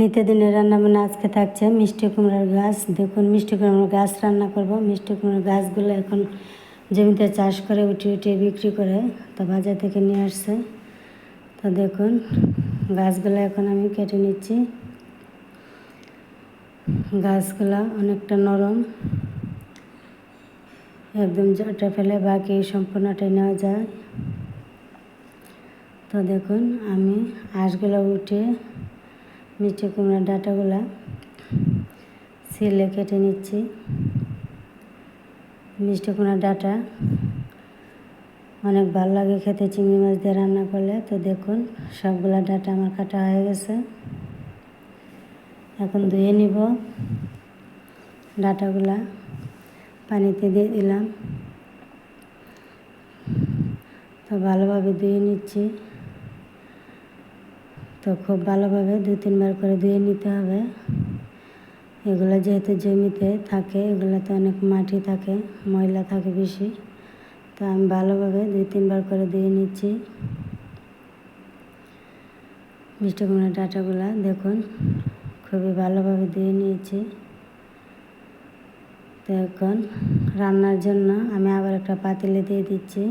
নিত্যদিনের রান্না বান্না আজকে থাকছে মিষ্টি কুমড়ার গাছ। দেখুন, মিষ্টি কুমড়ার গাছ রান্না করব। মিষ্টি কুমড়ার গাছগুলো এখন জমিতে চাষ করে উঠিয়ে উঠিয়ে বিক্রি করে তো বাজার থেকে নিয়ে আসছে। তো দেখুন, গাছগুলো এখন আমি কেটে নিচ্ছি। গাছগুলো অনেকটা নরম। একদম জটা ফেলে বাকি সম্পূর্ণটাই নেওয়া যায়। তো দেখুন, আমি আঁশগুলো উঠে মিষ্টি কুমড়ার ডাঁটাগুলা ছিলে কেটে নিচ্ছি। মিষ্টি কুমড়ার ডাঁটা অনেক ভালো লাগে খেতে, চিংড়ি মাছ দিয়ে রান্না করলে। তো দেখুন, সবগুলা ডাটা আমার কাটা হয়ে গেছে। এখন ধুয়ে নিব। ডাটাগুলা পানিতে দিয়ে দিলাম। তো ভালোভাবে ধুয়ে নিচ্ছি। তো খুব ভালোভাবে দু তিনবার করে ধুয়ে নিতে হবে। এগুলো যেহেতু জমিতে থাকে, এগুলোতে অনেক মাটি থাকে, ময়লা থাকে বেশি, তো আমি ভালোভাবে দুই তিনবার করে ধুয়ে নিচ্ছি। মিষ্টি কুমড়ার ডাঁটাগুলা দেখুন, খুবই ভালোভাবে ধুয়ে নিয়েছি। তো এখন রান্নার জন্য আমি আবার একটা পাতিলে দিয়ে দিচ্ছি।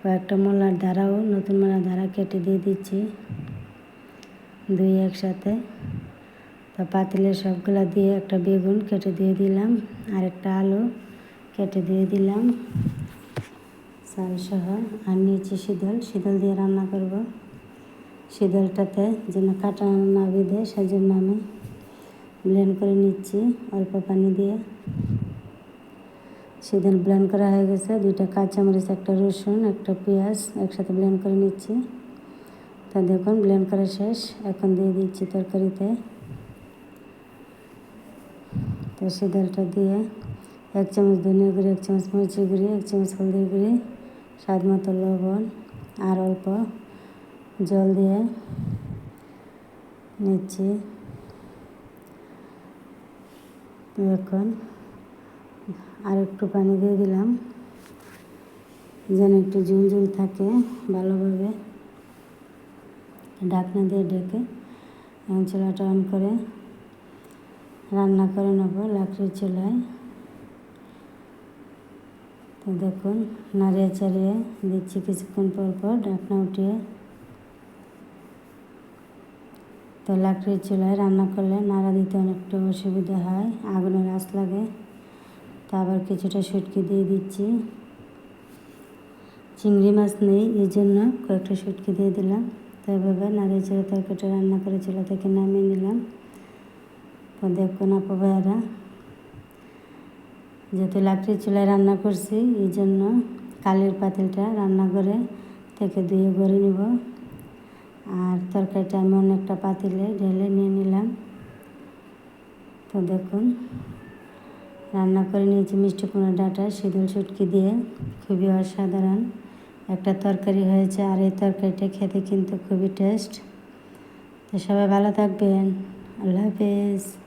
কয়েকটা মোলার ধারাও, নতুন মোলার ধারা কেটে দিয়ে দিচ্ছি। দুই একসাথে। তো পাতিলে সবগুলা দিয়ে একটা বেগুন কেটে দিয়ে দিলাম আর একটা আলু কেটে দিয়ে দিলাম। চাল সহ, আর নিচে শীতল শীতল দিয়ে রান্না করব। শীতলটাতে যেন কাটা না বেঁধে সেজন্য আমি ব্লেন্ড করে নিচ্ছি অল্প পানি দিয়ে। সেদিন ব্লেন্ড করা হয়ে গেছে, দুইটা কাঁচামরিচ, একটা রসুন, একটা পেঁয়াজ একসাথে ব্লেন্ড করে নিচ্ছি। তা দেখুন ব্লেন্ড করা শেষ। এখন দিয়ে দিচ্ছি তরকারিতে। তো সেদালটা দিয়ে এক চামচ ধনিয়া গুঁড়ি, এক চামচ মরিচি গুঁড়ি, এক চামচ হলদি গুঁড়ি, স্বাদ মতো লবণ আর অল্প জল দিয়ে নিচ্ছি। এখন আর একটু পানি দিয়ে দিলাম। যেন একটু ঝুল ঝুল থাকে, ভালোভাবে ঢাকনা দিয়ে ডেকে চুলাটা অন করে রান্না করে নেব লাকড়ির চুলায়। তো দেখুন, নাড়িয়ে চাড়িয়ে দিচ্ছি কিছুক্ষণ পর পর ঢাকনা উঠিয়ে। তো লাকড়ির চুলায় রান্না করলে নাড়া দিতে অনেকটা অসুবিধা হয়, আগুনের আঁচ লাগে। তা আবার কিছুটা সুটকি দিয়ে দিচ্ছি। চিংড়ি মাছ নেই এই জন্য কয়েকটা সুটকি দিয়ে দিলাম। তো এভাবে নাড়িয়ে চেড়ে তরকারিটা রান্না করে চুলা থেকে নামিয়ে নিলাম। তো দেখুন আপু ভাইয়ারা যেহেতু লাকড়ির চুলায় রান্না করছি, এই জন্য কালির পাতিলটা রান্না করে থেকে ধুয়ে গড়ে নিব। আর তরকারিটা আমি অনেকটা পাতিলে ঢেলে নিয়ে নিলাম। তো দেখুন, রান্না করে নিয়েছি মিষ্টি কুমড়ো ডাঁটা, শীতল সুটকি দিয়ে, খুবই অসাধারণ। একটা তরকারি হয়েছে আর এই তরকারিটা খেতে কিন্তু খুবই টেস্ট তো সবাই ভালো থাকবেন। আল্লাহ হাফেজ।